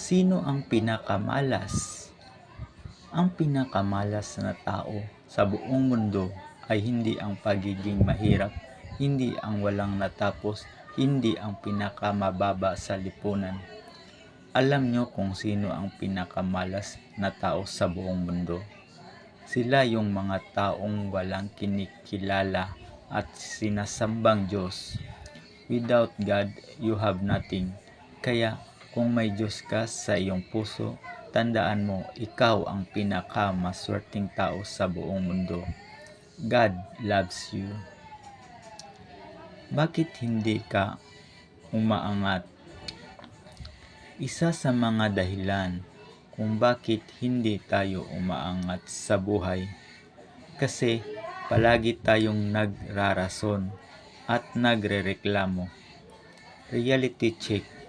Sino ang pinakamalas? Ang pinakamalas na tao sa buong mundo ay hindi ang pagiging mahirap, hindi ang walang natapos, hindi ang pinakamababa sa lipunan. Alam nyo kung sino ang pinakamalas na tao sa buong mundo? Sila yung mga taong walang kinikilala at sinasambang Diyos. Without God, you have nothing. Kaya kung may Diyos ka sa iyong puso, tandaan mo, ikaw ang pinakamaswerteng tao sa buong mundo. God loves you. Bakit hindi ka umaangat? Isa sa mga dahilan kung bakit hindi tayo umaangat sa buhay. Kasi palagi tayong nagrarason at nagrereklamo. Reality check